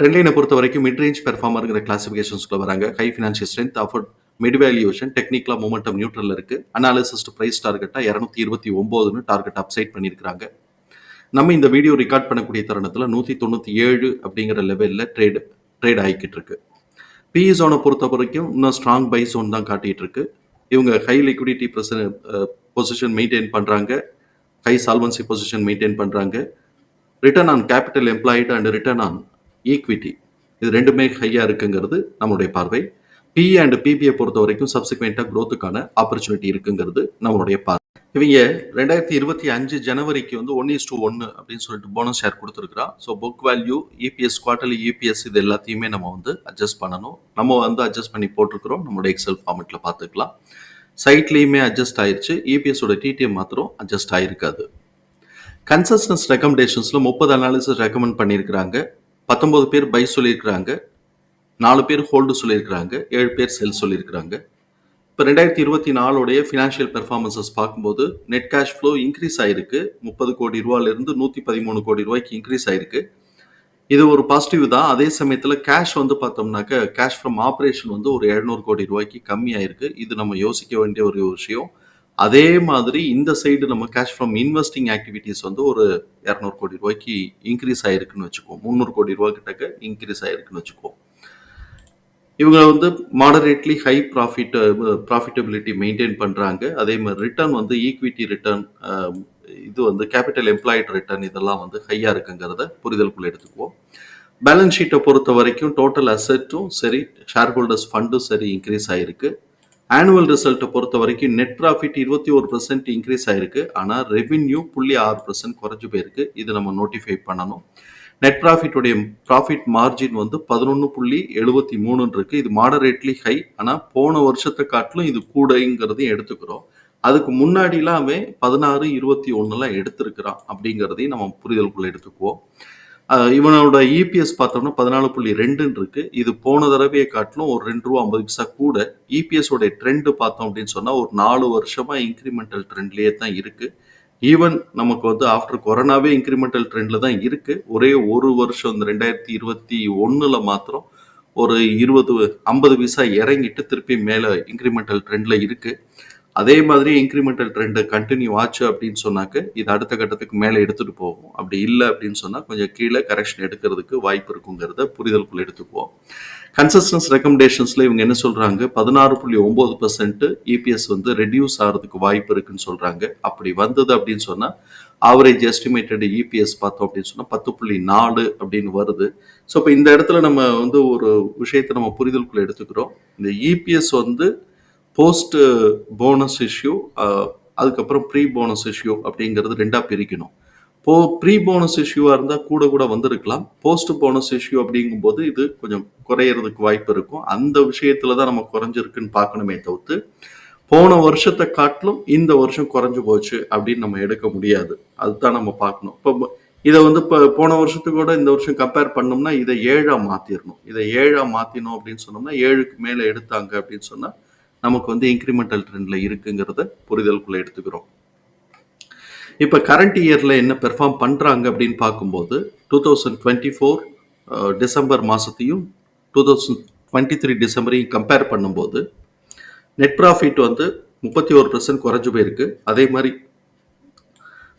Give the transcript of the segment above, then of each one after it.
ட்ரெண்ட்லைனை பொறுத்த வரைக்கும் mid range பெர்ஃபார்மருங்கிற கிளாசிஃபிகேஷன்ஸ்க்குள்ள வராங்க. High financial strength afford mid valuation டெக்னிக்கலாக மூமெண்டம் நியூட்ரல் இருக்கு. அனாலிசிஸ்ட் ப்ரைஸ் டார்கெட்டாக இரநூத்தி இருபத்தி ஒம்போதுன்னு டார்கெட் அப்சைட் பண்ணியிருக்காங்க நம்ம இந்த வீடியோ ரெக்கார்ட் பண்ணக்கூடிய தருணத்தில் நூற்றி தொண்ணூற்றி ஏழு அப்படிங்கிற லெவலில் ட்ரேட் ட்ரேட் ஆகிக்கிட்டு இருக்கு. பிஇ ஜோனை பொறுத்த வரைக்கும் இன்னும் ஸ்ட்ராங் பை ஜோன் தான் காட்டிகிட்டு இருக்கு இவங்க ஹை லிக்விடிட்டி பொசிஷன் மெயின்டைன் பண்ணுறாங்க ஹை சால்வன்சி பொசிஷன் மெயின்டைன் பண்ணுறாங்க return on capital employed and return on equity இது ரெண்டுமே ஹையாக இருக்குங்கிறது நம்மளுடைய பார்வை. பி அண்ட் பிபிஐ பொறுத்த வரைக்கும் சப்சிக்வெண்ட்டாக க்ரோத்துக்கான ஆப்பர்ச்சுனிட்டி இருக்குங்கிறது நம்மளுடைய பார்வை. இவங்க ரெண்டாயிரத்தி இருபத்தி அஞ்சு ஜனவரிக்கு வந்து ஒன் இஸ் டூ ஒன்று அப்படின்னு சொல்லிட்டு bonus share கொடுத்துருக்குறா. So book value E P S quarterly E P S இது எல்லாத்தையுமே நம்ம வந்து அட்ஜஸ்ட் பண்ணணும். நம்ம வந்து அட்ஜஸ்ட் பண்ணி போட்டிருக்கிறோம். நம்மளுடைய எக்ஸல் ஃபார்மெட்டில் பார்த்துக்கலாம். சைட்லேயுமே அட்ஜஸ்ட் ஆயிடுச்சு இபிஎஸோட டிடிஎம் மாத்திரம் அட்ஜஸ்ட் ஆயிருக்காது. கன்சஸ்டன்ஸ் ரெக்கமெண்டேஷன்ஸில் முப்பது அனாலிசிஸ் ரெக்கமெண்ட் பண்ணியிருக்கிறாங்க. பத்தொம்போது பேர் பை சொல்லியிருக்கிறாங்க நாலு பேர் ஹோல்டு சொல்லியிருக்கிறாங்க ஏழு பேர் செல் சொல்லியிருக்கிறாங்க. இப்போ ரெண்டாயிரத்தி இருபத்தி நாலுடைய ஃபினான்ஷியல் பெர்ஃபார்மன்சஸ் பார்க்கும்போது நெட் கேஷ் ஃப்ளோ இன்க்ரீஸ் ஆயிருக்கு. முப்பது கோடி ரூபாயிலிருந்து நூற்றி பதிமூணு கோடி ரூபாய்க்கு இன்க்ரீஸ் ஆயிருக்கு. இது ஒரு பாசிட்டிவ் தான். அதே சமயத்தில் கேஷ் வந்து பார்த்தோம்னாக்க கேஷ் ஃப்ரம் ஆப்ரேஷன் வந்து ஒரு எழுநூறு கோடி ரூபாய்க்கு கம்மி ஆயிருக்கு இது நம்ம யோசிக்க வேண்டிய ஒரு விஷயம். அதே மாதிரி இந்த சைடு நம்ம கேஷ் ஃப்ரம் இன்வெஸ்டிங் ஆக்டிவிட்டீஸ் வந்து ஒரு இரநூறு கோடி ரூபாய்க்கு இன்க்ரீஸ் ஆயிருக்குன்னு வச்சுக்குவோம். முந்நூறு கோடி ரூபா கிட்டக்க இன்க்ரீஸ் ஆயிருக்குன்னு வச்சுக்குவோம். இவங்க வந்து moderately high profit profitability maintain பண்ணுறாங்க அதே மாதிரி ரிட்டர்ன் வந்து ஈக்விட்டி ரிட்டர்ன் இது வந்து கேபிட்டல் எம்ப்ளாய்ட் ரிட்டர்ன் இதெல்லாம் வந்து ஹையாக இருக்குங்கிறத புரிதலுக்குள்ள எடுத்துக்குவோம். பேலன்ஸ் ஷீட்டை பொறுத்த வரைக்கும் டோட்டல் அசெட்டும் சரி ஷேர் ஹோல்டர்ஸ் ஃபண்டும் சரி இன்க்ரீஸ் ஆகிருக்கு ஆனுவல் ரிசல்ட்டை பொறுத்த வரைக்கும் நெட் ப்ராஃபிட் இருபத்தி ஒரு பர்சன்ட் இன்க்ரீஸ் ஆயிருக்கு. ஆனால் ரெவின்யூ புள்ளி ஆறு பர்சன்ட் குறைஞ்சு போயிருக்கு. இது நம்ம நோட்டிஃபை பண்ணணும். நெட் ப்ராஃபிட்டுடைய ப்ராஃபிட் மார்ஜின் வந்து பதினொன்று புள்ளி எழுபத்தி மூணுன்னு இருக்கு இது மாடரேட்லி ஹை ஆனால் போன வருஷத்தை காட்டிலும் இது கூடங்கிறதையும் எடுத்துக்கிறோம். அதுக்கு முன்னாடிலாம் அவன் பதினாறு இருபத்தி ஒன்றுலாம் எடுத்திருக்கிறான் அப்படிங்கிறதையும் நம்ம புரிதலுக்குள்ளே எடுத்துக்குவோம். இவனோட இபிஎஸ் பார்த்தோம்னா பதினாலு புள்ளி ரெண்டுன்னு இருக்கு. இது போன தடவையை காட்டிலும் ஒரு ரெண்டு ரூபா ஐம்பது பைசா கூட. இபிஎஸோட ட்ரெண்டு பார்த்தோம் அப்படின்னு சொன்னால் ஒரு நாலு வருஷமா இன்க்ரிமெண்டல் ட்ரெண்ட்லேயே தான் இருக்கு. ஈவன் நமக்கு வந்து ஆஃப்டர் கொரோனாவே இன்க்ரிமெண்டல் ட்ரெண்டில் தான் இருக்கு. ஒரே ஒரு வருஷம் இந்த ரெண்டாயிரத்தி இருபத்தி ஒன்றில் மாத்திரம் ஒரு இருபது ஐம்பது பைசா இறங்கிட்டு திருப்பி மேலே இன்க்ரிமெண்டல் ட்ரெண்டில் இருக்குது அதே மாதிரி இன்க்ரிமெண்டல் ட்ரெண்டு கண்டினியூ ஆச்சு அப்படின்னு சொன்னாக்க இது அடுத்த கட்டத்துக்கு மேலே எடுத்துகிட்டு போகும். அப்படி இல்லை அப்படின்னு சொன்னால் கொஞ்சம் கீழே கரெக்ஷன் எடுக்கிறதுக்கு வாய்ப்பு இருக்குங்கிறத புரிதலுக்குள்ள எடுத்துக்குவோம். கன்சஸ்டன்ஸ் ரெக்கமெண்டேஷன்ஸில் இவங்க என்ன சொல்கிறாங்க பதினாறு புள்ளி ஒம்பது பர்சன்ட் இபிஎஸ் வந்து ரெடியூஸ் ஆகிறதுக்கு வாய்ப்பு இருக்குன்னு சொல்கிறாங்க அப்படி வந்தது அப்படின்னு சொன்னால் ஆவரேஜ் எஸ்டிமேட்டட் இபிஎஸ் பார்த்தோம் அப்படின்னு சொன்னால் பத்து புள்ளி நாலு அப்படின்னு வருது. ஸோ இப்போ இந்த இடத்துல நம்ம வந்து ஒரு விஷயத்தை நம்ம புரிதலுக்குள்ள எடுத்துக்கிறோம். இந்த இபிஎஸ் வந்து போஸ்ட் போனஸ் இஷ்யூ அதுக்கப்புறம் ப்ரீ போனஸ் இஷ்யூ அப்படிங்கிறது ரெண்டாக பிரிக்கணும். போ ப்ரீ போனஸ் இஷ்யூவாக இருந்தால் கூட கூட வந்திருக்கலாம். போஸ்ட் போனஸ் இஷ்யூ அப்படிங்கும்போது இது கொஞ்சம் குறையிறதுக்கு வாய்ப்பு இருக்கும். அந்த விஷயத்துல தான் நம்ம குறைஞ்சிருக்குன்னு பார்க்கணுமே தவிர்த்து போன வருஷத்தை காட்டிலும் இந்த வருஷம் குறைஞ்சு போச்சு அப்படின்னு நம்ம எடுக்க முடியாது. அதுதான் நம்ம பார்க்கணும். இப்போ இதை வந்து இப்போ போன வருஷத்துக்கூட இந்த வருஷம் கம்பேர் பண்ணோம்னா இதை ஏழாக மாற்றிடணும் இதை ஏழாக மாற்றினோம் அப்படின்னு சொன்னோம்னா ஏழுக்கு மேலே எடுத்தாங்க அப்படின்னு சொன்னால் நமக்கு வந்து இன்க்ரிமெண்டல் ட்ரெண்டில் இருக்குங்கிறத புரிதலுக்குள்ளே எடுத்துக்கிறோம். இப்போ கரண்ட் இயரில் என்ன பெர்ஃபார்ம் பண்ணுறாங்க அப்படின்னு பார்க்கும்போது two thousand twenty four December மாதத்தையும் two thousand twenty three டிசம்பரையும் கம்பேர் பண்ணும்போது நெட் ப்ராஃபிட் வந்து முப்பத்தி ஒரு பர்சன்ட் குறைஞ்சு போயிருக்கு. அதே மாதிரி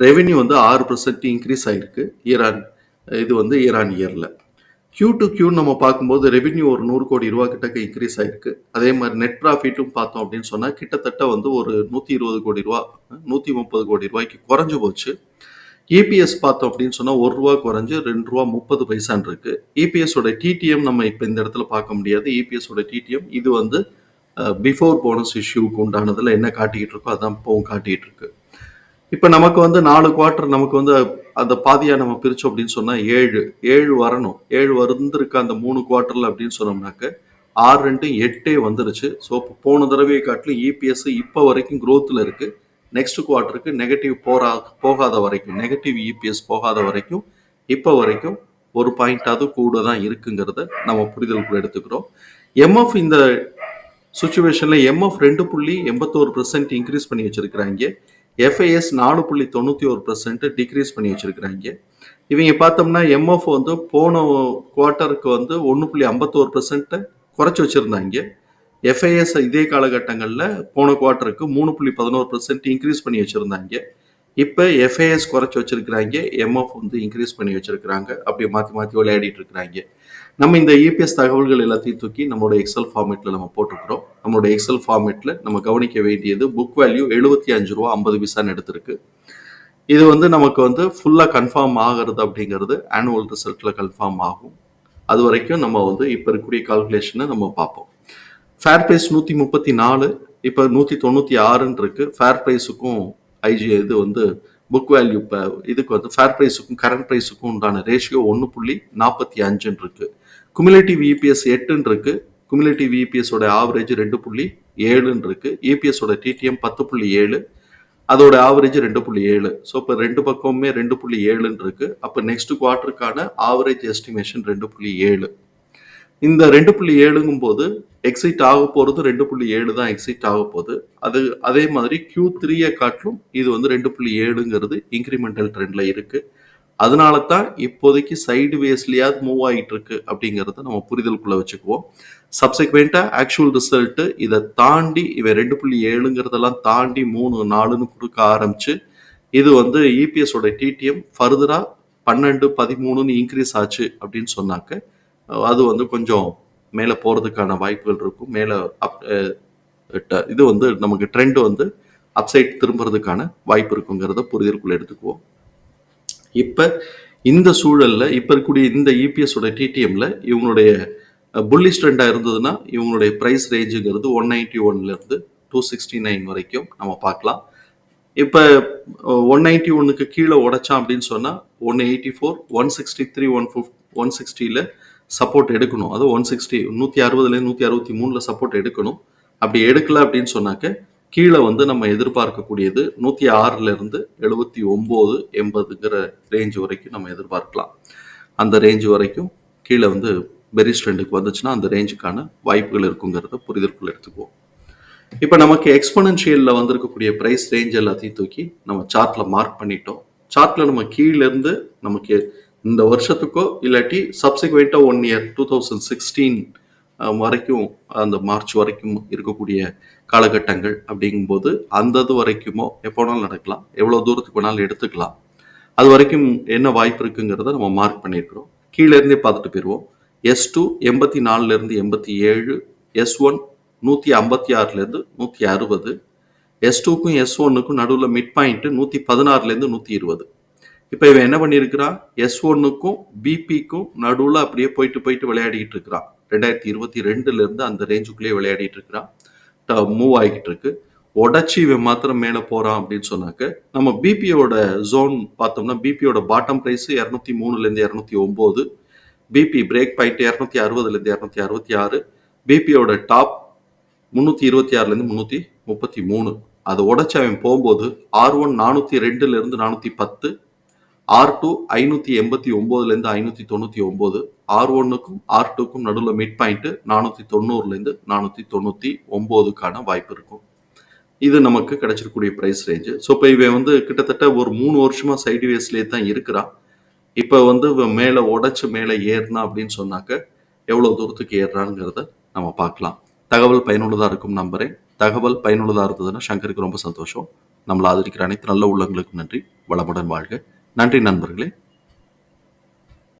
ரெவென்யூ வந்து ஆறு பர்சன்ட் இன்க்ரீஸ் ஆகிருக்கு ஈரான் இது வந்து ஈரான் இயரில் கியூ டு கியூ நம்ம பார்க்கும்போது ரெவென்யூ ஒரு நூறு கோடி ரூபா கிட்டக்க இன்க்ரீஸ் ஆயிருக்கு. அதே மாதிரி நெட் ப்ராஃபிட்டும் பார்த்தோம் அப்படின்னு சொன்னால் கிட்டத்தட்ட வந்து ஒரு நூற்றி இருபது கோடி ரூபா நூற்றி முப்பது கோடி ரூபாய்க்கு குறைஞ்சு போச்சு. இபிஎஸ் பார்த்தோம் அப்படின்னு சொன்னால் ஒரு ரூபா குறைஞ்சு ரெண்டு ரூபா முப்பது பைசான் இருக்கு. இபிஎஸோட டிடிஎம் நம்ம இப்போ இந்த இடத்துல பார்க்க முடியாது. இபிஎஸோட டிடிஎம் இது வந்து பிஃபோர் போனஸ் இஷ்யூக்கு உண்டானதில் என்ன காட்டிக்கிட்டு இருக்கோ அதான் இப்போவும் காட்டிகிட்டு இருக்கு. இப்போ நமக்கு வந்து நாலு குவார்ட்டர் நமக்கு வந்து அந்த பாதியாக நம்ம பிரித்தோம் அப்படின்னு சொன்னால் ஏழு ஏழு வரணும். ஏழு வருந்திருக்க அந்த மூணு குவார்ட்டரில் அப்படின்னு சொன்னோம்னாக்க ஆறு ரெண்டு எட்டே வந்துருச்சு. ஸோ போன தடவையை காட்டிலும் இபிஎஸ் இப்போ வரைக்கும் க்ரோத்தில் இருக்குது நெக்ஸ்ட் குவார்ட்டருக்கு நெகட்டிவ் போரா போகாத வரைக்கும் நெகட்டிவ் இபிஎஸ் போகாத வரைக்கும் இப்போ வரைக்கும் ஒரு பாயிண்டாவது கூட தான் இருக்குங்கிறத நம்ம புரிதலுக்குள்ள எடுத்துக்கிறோம். எம்எஃப் இந்த சுச்சுவேஷனில் எம்எஃப் ரெண்டு புள்ளி எண்பத்தோரு பர்சன்ட் இன்க்ரீஸ் பண்ணி வச்சிருக்கிறாங்க. எஃப்ஐஎஸ் நாலு புள்ளி தொண்ணூற்றி ஒரு பர்சன்ட் டிக்ரீஸ் பண்ணி வச்சுருக்கிறாங்க. இவங்க பார்த்தோம்னா எம்எஃப் வந்து போன குவார்ட்டருக்கு வந்து ஒன்று புள்ளி ஐம்பத்தோரு பர்சன்ட்டை குறைச்சி வச்சுருந்தாங்க. எஃப்ஐஎஸ் இதே காலகட்டங்களில் போன குவார்ட்டருக்கு மூணு புள்ளி பதினோரு பர்சன்ட் இன்க்ரீஸ் பண்ணி வச்சுருந்தாங்க. இப்போ எஃப்ஐஎஸ் குறைச்சி வச்சுருக்கிறாங்க. எம்எஃப் வந்து இன்க்ரீஸ் பண்ணி வச்சுருக்கிறாங்க. அப்படியே மாற்றி மாற்றி விளையாடிட்டு இருக்கிறாங்க. நம்ம இந்த இபிஎஸ் தகவல்கள் எல்லாத்தையும் தூக்கி நம்மளோட எக்ஸல் ஃபார்மேட்டில் நம்ம போட்டிருக்கிறோம். நம்மளோட எக்ஸல் ஃபார்மேட்டில் நம்ம கவனிக்க வேண்டியது புக் வேல்யூ எழுபத்தி அஞ்சு ரூபா ஐம்பது பைசான்னு எடுத்திருக்கு. இது வந்து நமக்கு வந்து ஃபுல்லாக கன்ஃபார்ம் ஆகிறது அப்படிங்கிறது ஆனுவல் ரிசல்ட்டில் கன்ஃபார்ம் ஆகும். அது வரைக்கும் நம்ம வந்து இப்போ இருக்கக்கூடிய கால்குலேஷனை நம்ம பார்ப்போம். ஃபேர் ப்ரைஸ் நூற்றி முப்பத்தி நாலு இப்போ நூற்றி தொண்ணூற்றி ஆறுன்னு இருக்குது ஃபேர் ப்ரைஸுக்கும் ஐஜி இது வந்து புக் வேல்யூ இப்போ இதுக்கு வந்து ஃபேர் ப்ரைஸுக்கும் கரண்ட் ப்ரைஸுக்கும் உண்டான ரேஷியோ ஒன்று புள்ளி நாற்பத்தி அஞ்சுன்னு இருக்கு. குமுலேட்டிவ் இபிஎஸ் எட்டுன்னு இருக்கு. குமுலேட்டிவ் இபிஎஸோட ஆவரேஜ் ரெண்டு புள்ளி ஏழுன்னு இருக்கு. இபிஎஸோட டிடிஎம் பத்து புள்ளி ஏழு. அதோட ஆவரேஜ் ரெண்டு புள்ளி ஏழு. ஸோ இப்போ ரெண்டு பக்கமுமே ரெண்டு புள்ளி ஏழுன்னு இருக்கு. அப்போ நெக்ஸ்ட் குவார்ட்டருக்கான ஆவரேஜ் எஸ்டிமேஷன் ரெண்டு புள்ளி ஏழு. இந்த ரெண்டு புள்ளி ஏழுங்கும் போது எக்ஸிட் ஆக போகிறது ரெண்டு புள்ளி ஏழு தான் எக்ஸிட் ஆக போகுது. அது அதே மாதிரி கியூ த்ரீயை காட்டிலும் இது வந்து ரெண்டு புள்ளி ஏழுங்கிறது இன்க்ரிமெண்டல் ட்ரெண்டில் இருக்குது அதனால தான் இப்போதைக்கு சைடு வேஸ்லயாவது மூவ் ஆகிட்டு இருக்கு அப்படிங்கிறத நம்ம புரிதலுக்குள்ளே வச்சுக்குவோம். சப்சிக்வெண்ட்டாக ஆக்சுவல் ரிசல்ட்டு இதை தாண்டி இவன் ரெண்டு புள்ளி ஏழுங்கிறதெல்லாம் தாண்டி மூணு நாலுன்னு கொடுக்க ஆரம்பிச்சு இது வந்து இபிஎஸோட டிடிஎம் ஃபர்தராக பன்னெண்டு பதிமூணுன்னு இன்க்ரீஸ் ஆச்சு அப்படின்னு சொன்னாக்க அது வந்து கொஞ்சம் மேலே போகிறதுக்கான வாய்ப்புகள் இருக்கும். மேலே அப் ட- இது வந்து நமக்கு ட்ரெண்ட் வந்து அப்சைட் திரும்புறதுக்கான வாய்ப்பு இருக்குங்கிறத புரிதலுக்குள்ள எடுத்துக்குவோம். இப்போ இந்த சூழலில் இப்போ இருக்கக்கூடிய இந்த இபிஎஸோட டிடிஎம்மில் இவங்களுடைய புல்லிஷ் ட்ரெண்டாக இருந்ததுன்னா இவங்களுடைய ப்ரைஸ் ரேஞ்சுங்கிறது ஒன் நைன்டி ஒன்லேருந்து டூ சிக்ஸ்டி நைன் வரைக்கும் நம்ம பார்க்கலாம். இப்போ ஒன் நைன்டி ஒன்னுக்கு கீழே உடைச்சான் அப்படின்னு சொன்னால் one eighty four one sixty three one fifty one சிக்ஸ்டியில் support எடுக்கணும். அது ஒன் சிக்ஸ்டி நூற்றி அறுபதுலேருந்து நூற்றி அறுபத்தி மூணில் சப்போர்ட் எடுக்கணும். அப்படி எடுக்கல அப்படின்னு சொன்னாக்க கீழே வந்து நம்ம எதிர்பார்க்கக்கூடியது நூற்றி ஆறுலேருந்து எழுபத்தி ஒம்பது எண்பதுங்கிற ரேஞ்ச் வரைக்கும் நம்ம எதிர்பார்க்கலாம். அந்த ரேஞ்ச் வரைக்கும் கீழே வந்து பெரிஸ் ட்ரெண்டுக்கு வந்துச்சுன்னா அந்த ரேஞ்சுக்கான வாய்ப்புகள் இருக்குங்கிறத புரிதலுக்குள்ள எடுத்துக்குவோம். இப்போ நமக்கு எக்ஸ்பனன்ஷியலில் வந்திருக்கக்கூடிய ப்ரைஸ் ரேஞ்ச் எல்லாத்தையும் தூக்கி நம்ம சார்ட்டில் மார்க் பண்ணிட்டோம். சார்ட்டில் நம்ம கீழேருந்து நமக்கு இந்த வருஷத்துக்கோ இல்லாட்டி சப்சிக்வெண்ட்டாக one year two thousand sixteen வரைக்கும் அந்த மார்ச் வரைக்கும் இருக்கக்கூடிய காலகட்டங்கள் அப்படிங்கும்போது அந்த இது வரைக்குமோ எப்போ வேணாலும் நடக்கலாம். எவ்வளோ தூரத்துக்கு வேணாலும் எடுத்துக்கலாம். அது வரைக்கும் என்ன வாய்ப்பு இருக்குங்கிறத நம்ம மார்க் பண்ணியிருக்கிறோம். கீழே இருந்தே பார்த்துட்டு போயிடுவோம். எஸ் டூ எண்பத்தி நாலுலேருந்து எண்பத்தி ஏழு எஸ் ஒன் நூற்றி ஐம்பத்தி ஆறுலேருந்து நூற்றி அறுபது எஸ் டூக்கும் எஸ் ஒன்னுக்கும் நடுவில் மிட் பாயிண்ட்டு நூற்றி பதினாறுலேருந்து நூற்றி இருபது. இப்போ இவன் என்ன பண்ணியிருக்கிறான்? எஸ் ஒன்னுக்கும் பிபிக்கும் நடுவில் அப்படியே போயிட்டு போயிட்டு விளையாடிட்டு இருக்கிறான். ரெண்டாயிரத்தி இருபத்தி ரெண்டுலேருந்து அந்த ரேஞ்சுக்குள்ளேயே விளையாடிட்டு இருக்கிறான். மூவ் ஆகிக்கிட்டு இருக்கு. உடச்சி இவன் மாத்திரம் மேலே போகிறான் அப்படின்னு சொன்னாக்க நம்ம பிபியோட ஜோன் பார்த்தோம்னா பிபியோட பாட்டம் ப்ரைஸ் இரநூத்தி மூணுலேருந்து இரநூத்தி ஒம்பது பிபி பிரேக் பாயிண்ட் இரநூத்தி அறுபதுலேருந்து இரநூத்தி அறுபத்தி ஆறு பிபியோட டாப் முந்நூற்றி இருபத்தி ஆறுலேருந்து முந்நூற்றி முப்பத்தி மூணு. அதை உடச்சி அவன் போகும்போது ஆர் ஒன் நானூற்றி ரெண்டுலேருந்து நானூற்றி பத்து ஆர் டூ ஐநூற்றி எண்பத்தி ஒம்போதுலேருந்து ஐநூற்றி தொண்ணூற்றி ஒம்பது ஆர் ஒன்னுக்கும் ஆர் டூக்கும் நடுவில் மிட் பாயிண்ட்டு நானூற்றி தொண்ணூறுலேருந்து நானூற்றி தொண்ணூற்றி ஒம்போதுக்கான வாய்ப்பு இருக்கும். இது நமக்கு கிடைச்சிருக்கூடிய ப்ரைஸ் ரேஞ்சு ஸோ இப்போ இவன் வந்து கிட்டத்தட்ட ஒரு மூணு வருஷமாக சைடு வேஸ்லேயே தான் இருக்கிறான். இப்போ வந்து இவன் மேலே உடைச்சு மேலே ஏறினா அப்படின்னு சொன்னாக்க எவ்வளோ தூரத்துக்கு ஏறுறாங்கிறத நம்ம பார்க்கலாம். தகவல் பயனுள்ளதாக இருக்கும் நம்புறேன். தகவல் பயனுள்ளதாக இருந்ததுன்னா சங்கருக்கு ரொம்ப சந்தோஷம். நம்மளை ஆதரிக்கிற அனைத்து நல்ல உள்ளங்களுக்கும் நன்றி. வளமுடன் வாழ்க. நன்றி நண்பர்களே.